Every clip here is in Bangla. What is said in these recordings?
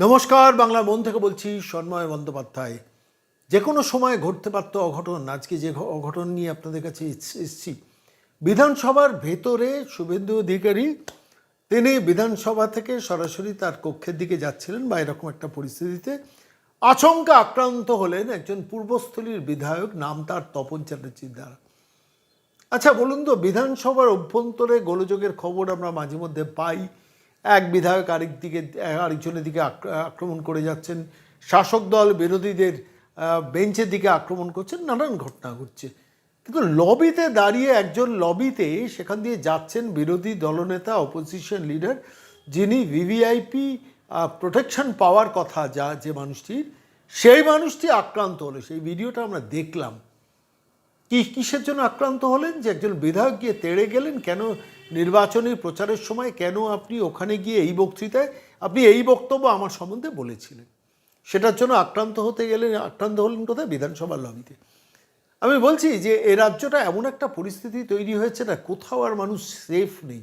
নমস্কার বাংলা মন থেকে বলছি সন্ময় বন্দ্যোপাধ্যায়। যে কোনো সময় ঘটতে পারত অঘটন, আজকে যে অঘটন নিয়ে আপনাদের কাছে এস- এসেছি। বিধানসভার ভেতরে শুভেন্দু অধিকারী, তিনি বিধানসভা থেকে সরাসরি তার কক্ষের দিকে যাচ্ছিলেন বা এরকম একটা পরিস্থিতিতে আচমকা আক্রান্ত হলেন একজন পূর্বস্থলীর বিধায়ক, নাম তার তপন চ্যাটার্জির দ্বারা। আচ্ছা বলুন তো, বিধানসভার অভ্যন্তরে গোলযোগের খবর আমরা মাঝে মধ্যে পাই। এক বিধায়ক আরেক দিকে, আরেকজনের দিকে আক্র- আক্রমণ করে যাচ্ছেন। শাসক দল বিরোধীদের বেঞ্চের দিকে আক্রমণ করছেন, নানান ঘটনা ঘটছে। কিন্তু লবিতে দাঁড়িয়ে একজন লবিতে সেখান দিয়ে যাচ্ছেন বিরোধী দলনেতা অপোজিশন লিডার যিনি ভিভিআইপি প্রোটেকশন পাওয়ার কথা যা যে মানুষটির সেই মানুষটি আক্রান্ত হলো। সেই ভিডিওটা আমরা দেখলাম। কি কিসের জন্য আক্রান্ত হলেন? যে একজন বিধায়ক গিয়ে তেড়ে গেলেন, কেন নির্বাচনী প্রচারের সময় কেন আপনি ওখানে গিয়ে এই বক্তৃতায়, আপনি এই বক্তব্য আমার সম্বন্ধে বলেছিলেন। সেটার জন্য আক্রান্ত হতে গেলেন, আক্রান্ত হলেন কোথায়? বিধানসভার লবিতে আমি বলছি যে এ রাজ্যটা এমন একটা পরিস্থিতি তৈরি হয়েছে না, কোথাও আর মানুষ সেফ নেই।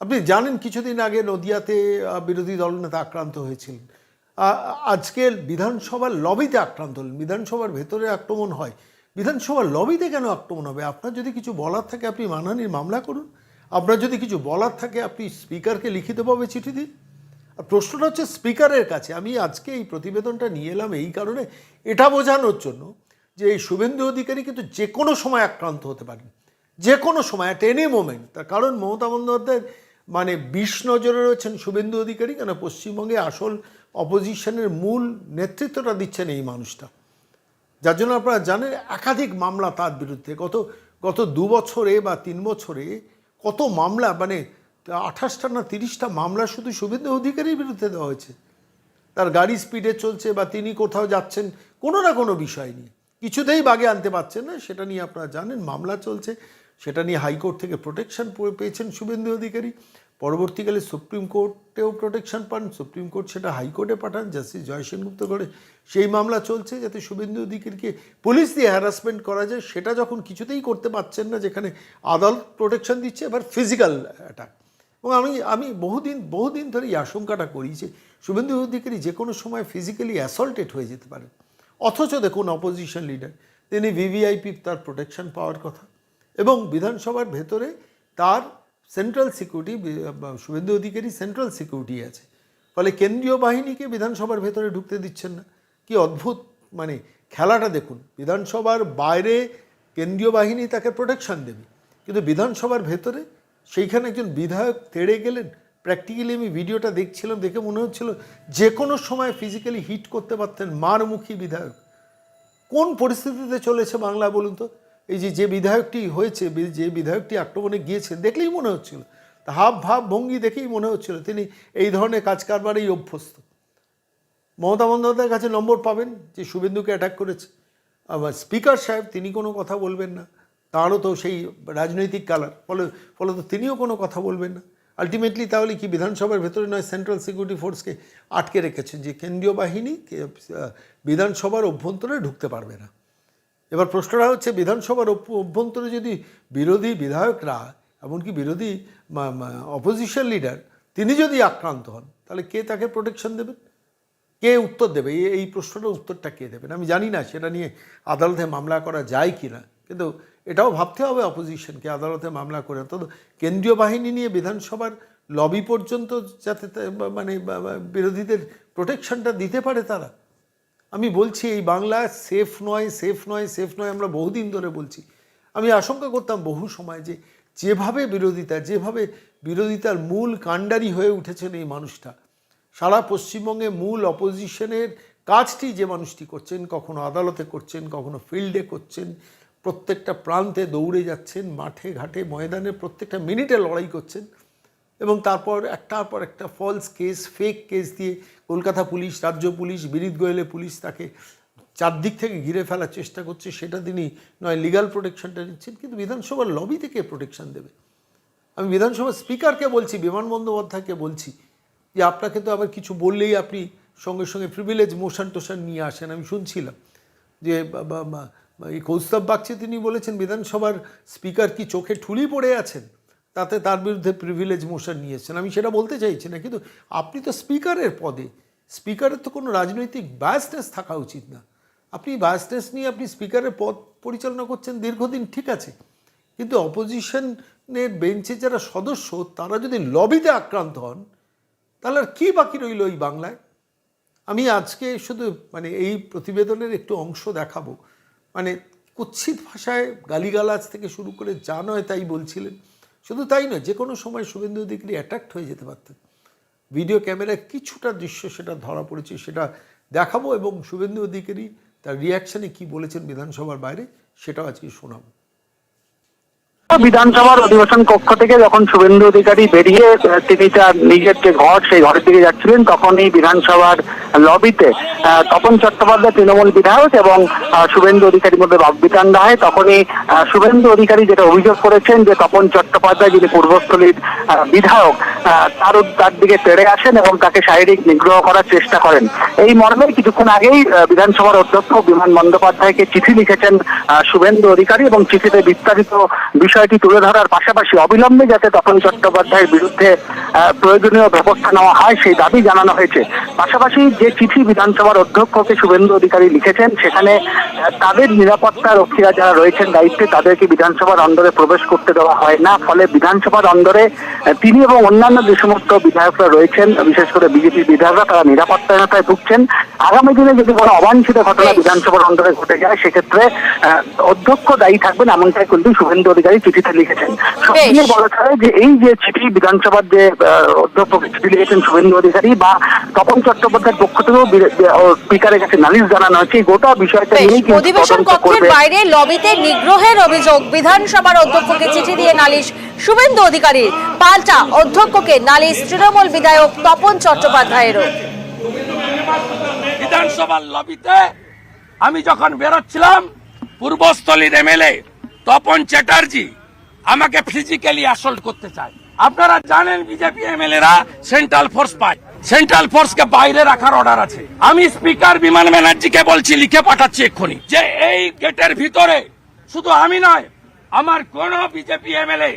আপনি জানেন কিছুদিন আগে নদিয়াতে বিরোধী দলনেতা আক্রান্ত হয়েছিলেন। আ- আজকে বিধানসভার লবিতে আক্রান্ত হলেন। বিধানসভার ভেতরে আক্রমণ হয়। বিধানসভার লবিতে কেন আক্রমণ হবে? আপনার যদি কিছু বলার থাকে, আপনি মানহানির মামলা করুন। আপনার যদি কিছু বলার থাকে, আপনি স্পিকারকে লিখিতভাবে চিঠি দিন। আর প্রশ্নটা হচ্ছে স্পিকারের কাছে। আমি আজকে এই প্রতিবেদনটা নিয়ে এলাম এই কারণে এটা বোঝানোর জন্য যে এই শুভেন্দু অধিকারী কিন্তু যে কোনো সময় আক্রান্ত হতে পারেন। যে কোনো সময় অ্যাট এনি মোমেন্ট তার কারণ মমতা বন্দ্যোপাধ্যায় মানে বিষ নজরে রয়েছেন শুভেন্দু অধিকারী। কেন? পশ্চিমবঙ্গে আসল অপোজিশনের মূল নেতৃত্বটা দিচ্ছেন এই মানুষটা। যার জন্য আপনারা জানেন একাধিক মামলা তার বিরুদ্ধে। গত গত দু বছরে বা তিন বছরে কত মামলা মানে আঠাশটা না তিরিশটা মামলা শুধু শুভেন্দু অধিকারীর বিরুদ্ধে দেওয়া হয়েছে। তার গাড়ি স্পিডে চলছে বা তিনি কোথাও যাচ্ছেন, কোনো না কোনো বিষয় নিয়ে। কিছুতেই বাগে আনতে পারছেন না, সেটা নিয়ে আপনারা জানেন মামলা চলছে। সেটা নিয়ে হাইকোর্ট থেকে প্রোটেকশন পেয়েছেন শুভেন্দু অধিকারী। পরবর্তীকালে সুপ্রিম কোর্টেও প্রোটেকশন পান। সুপ্রিম কোর্ট সেটা হাইকোর্টে পাঠান জাস্টিস জয় সেনগুপ্ত করে। সেই মামলা চলছে যাতে শুভেন্দু অধিকারীকে পুলিশ দিয়ে হ্যারাসমেন্ট করা যায়। সেটা যখন কিছুতেই করতে পারছেন না, যেখানে আদালত প্রোটেকশন দিচ্ছে, এবার ফিজিক্যাল অ্যাটাক এবং আমি আমি বহুদিন বহুদিন ধরে এই আশঙ্কাটা করি যে শুভেন্দু অধিকারী যে কোনো সময় ফিজিক্যালি অ্যাসল্টেড হয়ে যেতে পারেন। অথচ দেখুন অপোজিশন লিডার তিনি ভিভিআইপি তার প্রোটেকশন পাওয়ার কথা। এবং বিধানসভার ভেতরে তার central security Suvendu Adhikari central security আছে। ফলে কেন্দ্রীয় বাহিনীকে বিধানসভার ভেতরে ঢুকতে দিচ্ছেন না। কি অদ্ভুত! মানে খেলাটা দেখুন, বিধানসভার বাইরে কেন্দ্রীয় বাহিনী তাকে প্রোটেকশন দেবে, কিন্তু বিধানসভার ভেতরে সেইখানে একজন বিধায়ক তেড়ে গেলেন। প্র্যাকটিক্যালি আমি ভিডিওটা দেখছিলাম, দেখে মনে হচ্ছিল যে কোনো সময় ফিজিক্যালি হিট করতে পারতেন মারমুখী বিধায়ক। কোন পরিস্থিতিতে চলেছে বাংলা বলুন তো? এই যে যে বিধায়কটি হয়েছে যে বিধায়কটি আক্রমণে গিয়েছেন দেখলেই মনে হচ্ছিল। তা হাব ভাব ভঙ্গি দেখেই মনে হচ্ছিল তিনি এই ধরনের কাজ কারবারেই অভ্যস্ত। মমতা বন্দ্যোপাধ্যায়ের কাছে নম্বর পাবেন যে, শুভেন্দুকে অ্যাটাক করেছে। আবার স্পিকার সাহেব, তিনি কোনো কথা বলবেন না। তারও তো সেই রাজনৈতিক কালার ফলে ফলে তো তিনিও কোনো কথা বলবেন না। আলটিমেটলি তাহলে কি বিধানসভার ভেতরে নয় সেন্ট্রাল সিকিউরিটি ফোর্সকে আটকে রেখেছেন যে, কেন্দ্রীয় বাহিনী বিধানসভার অভ্যন্তরে ঢুকতে পারবে না। এবার প্রশ্নটা হচ্ছে, বিধানসভার অভ্যন্তরে যদি বিরোধী বিধায়করা, এমনকি বিরোধী অপোজিশন লিডার তিনি যদি আক্রান্ত হন, তাহলে কে তাকে প্রোটেকশন দেবেন? কে উত্তর দেবে? এই প্রশ্নটার উত্তরটা কে দেবেন? আমি জানি না, সেটা নিয়ে আদালতে মামলা করা যায় কি না। কিন্তু এটাও ভাবতে হবে অপোজিশনকে আদালতে মামলা করে। অন্তত কেন্দ্রীয় বাহিনী নিয়ে বিধানসভার লবি পর্যন্ত যাতে মানে বিরোধীদের প্রোটেকশনটা দিতে পারে তারা। আমি বলছি এই বাংলা সেফ নয় সেফ নয় সেফ নয় আমরা বহুদিন ধরে বলছি। আমি আশঙ্কা করতাম বহু সময় যে যেভাবে বিরোধিতা, যেভাবে বিরোধিতার মূল কাণ্ডারি হয়ে উঠেছেন এই মানুষটা, সারা পশ্চিমবঙ্গে মূল অপোজিশনের কাজটি যে মানুষটি করছেন, কখনো আদালতে করছেন, কখনো ফিল্ডে করছেন, প্রত্যেকটা প্রান্তে দৌড়ে যাচ্ছেন, মাঠে ঘাটে ময়দানে প্রত্যেকটা মিনিটে লড়াই করছেন এবং তারপর একটার পর একটা ফলস কেস ফেক কেস দিয়ে কলকাতা পুলিশ, রাজ্য পুলিশ বিরিদ গোয়েলে পুলিশ তাকে চারদিক থেকে ঘিরে ফেলার চেষ্টা করছে। সেটা তিনি নয় লিগাল প্রোটেকশনটা নিচ্ছেন, কিন্তু বিধানসভার লবি থেকে প্রোটেকশন দেবে। আমি বিধানসভার স্পিকারকে বলছি, বিমান বন্দ্যোপাধ্যায়কে বলছি যে আপনাকে তো আবার কিছু বললেই আপনি সঙ্গে সঙ্গে প্রিভিলেজ মোশন টোশন নিয়ে আসেন। আমি শুনছিলাম যে এই কৌস্তব বাগচি তিনি বলেছেন, বিধানসভার স্পিকার কি চোখে ঠুলি পড়ে আছেন? তাতে তার বিরুদ্ধে প্রিভিলেজ মোশন নিয়েছেন। আমি সেটা বলতে চাইছি না, কিন্তু আপনি তো স্পিকারের পদে স্পিকারের তো কোনো রাজনৈতিক বায়াসনেস থাকা উচিত না। আপনি বায়াসনেস নিয়ে আপনি স্পিকারের পদ পরিচালনা করছেন দীর্ঘদিন, ঠিক আছে। কিন্তু অপোজিশনের বেঞ্চে যারা সদস্য, তারা যদি লবিতে আক্রান্ত হন, তাহলে আর কী বাকি রইল এই বাংলায়? আমি আজকে শুধু মানে এই প্রতিবেদনের একটু অংশ দেখাবো। মানে কুৎসিত ভাষায় গালিগালাজ থেকে শুরু করে যা নয় তাই বলছিলেন। শুধু তাই নয় যে কোনো সময় শুভেন্দু অধিকারী অ্যাট্রাক্ট হয়ে যেতে পারতেন। ভিডিও ক্যামেরায় কিছুটা দৃশ্য সেটা ধরা পড়েছে, সেটা দেখাবো এবং শুভেন্দু অধিকারী তার রিয়াকশানে কি বলেছেন বিধানসভার বাইরে, সেটাও আজকে শোনাবো। বিধানসভার অধিবেশন কক্ষ থেকে যখন শুভেন্দু অধিকারী বেরিয়ে তিনি তার নিজের যে ঘর, সেই ঘরের দিকে যাচ্ছিলেন, তখনই বিধানসভার লবিতে তপন চট্টোপাধ্যায়, তৃণমূল বিধায়ক এবং শুভেন্দু অধিকারীর মধ্যে বাগবিতান্ডা হয়। তখনই শুভেন্দু অধিকারী যেটা অভিযোগ করেছেন যে, তপন চট্টোপাধ্যায় যিনি পূর্বস্থলীর বিধায়ক তার তার দিকে তেড়ে আসেন এবং তাকে শারীরিক নিগ্রহ করার চেষ্টা করেন। এই মর্মে কিছুক্ষণ আগেই বিধানসভার অধ্যক্ষ বিমান বন্দ্যোপাধ্যায়কে চিঠি লিখেছেন শুভেন্দু অধিকারী এবং চিঠিতে বিস্তারিত বিষয়টি তুলে ধরার পাশাপাশি অবিলম্বে যাতে তপন চট্টোপাধ্যায়ের বিরুদ্ধে প্রয়োজনীয় ব্যবস্থা নেওয়া হয়, সেই দাবি জানানো হয়েছে। পাশাপাশি যে চিঠি বিধানসভার অধ্যক্ষকে শুভেন্দু অধিকারী লিখেছেন সেখানে তাদের নিরাপত্তা রক্ষীরা যারা রয়েছেন দায়িত্বে তাদেরকে বিধানসভার অন্দরে প্রবেশ করতে দেওয়া হয় না। ফলে বিধানসভার অন্দরে তিনি এবং অন্যান্য যে সমস্ত বিধায়করা রয়েছেন বিশেষ করে বিজেপি বিধায়করা তারা নিরাপত্তাহীনতায় ভুগছেন। আগামী দিনে যদি কোনো অবাঞ্ছিত ঘটনা বিধানসভার অন্দরে ঘটে যায় সেক্ষেত্রে অধ্যক্ষ দায়ী থাকবেন এমনটাই কিন্তু শুভেন্দু অধিকারী চিঠিতে লিখেছেন। সব বলা চলে যে এই যে চিঠি বিধানসভার যে অধ্যক্ষকে চিঠি লিখেছেন শুভেন্দু অধিকারী বা তপন চট্টোপাধ্যায়ের পক্ষ থেকেও বি- বি- স্পিকারের কাছে নালিশ জানানো হয়েছে গোটা বিষয়টা বেশ, অধিবেশন কক্ষের বাইরে লবিতে নিগ্রহের অভিযোগ বিধানসভার অধ্যক্ষকে চিঠি দিয়ে নালিশ শুভেন্দু অধিকারীর পাল্টা অধ্যক্ষকে নালিশ তৃণমূল বিধায়ক তপন চট্টোপাধ্যায়েরও। বিধানসভার লবিতে আমি যখন বেরোচ্ছিলাম পূর্বস্থলীর এমএলএ তপন চ্যাটার্জি আমাকে ফিজিক্যালি অ্যাসল্ট করতে চায়। আপনারা জানেন বিজেপি এমএলএরা সেন্ট্রাল ফোর্স পায়। সেন্ট্রাল ফোর্সকে বাইরে রাখার অর্ডার আছে। আমি স্পিকার বিমান ব্যানার্জিকে বলছি, লিখে পাঠাচ্ছি এক্ষুনি, যে এই গেটের ভিতরে, শুধু আমি নয়, আমার কোন বিজেপি এমএলএ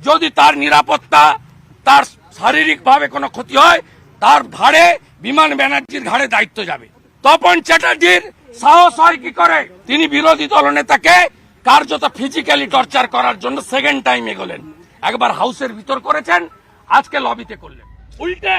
যদি তার নিরাপত্তা, তার শারীরিকভাবে কোনো ক্ষতি হয়, তার ভাড়ে বিমান ব্যানার্জির ঘাড়ে দায়িত্ব যাবে। তপন চ্যাটার্জির সাহস হয় কি করে? তিনি বিরোধী দলনেতাকে কার্যত ফিজিক্যালি টর্চার করার জন্য সেকেন্ড টাইম এগোলেন। একবার হাউসের ভিতর করেছেন, আজকে লবিতে করলেন। উল্টে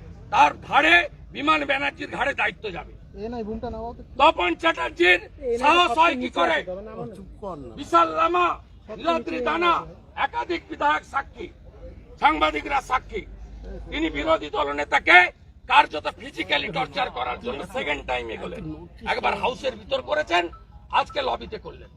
তার ভাড়ে বিমান ব্যানার্জির ঘাড়ে দায়িত্ব যাবে। তপন চ্যাটার্জির সাহস হয় কি করে? বিশাল লামা নীলাদ্রি দানা একাধিক বিধায়ক সাক্ষী সাংবাদিকরা সাক্ষী। তিনি বিরোধী দলনেতাকে কার্যত ফিজিক্যালি টর্চার করার জন্য সেকেন্ড টাইম এগোলেন একবার হাউসের ভিতর করেছেন আজকে লবিতে করলেন।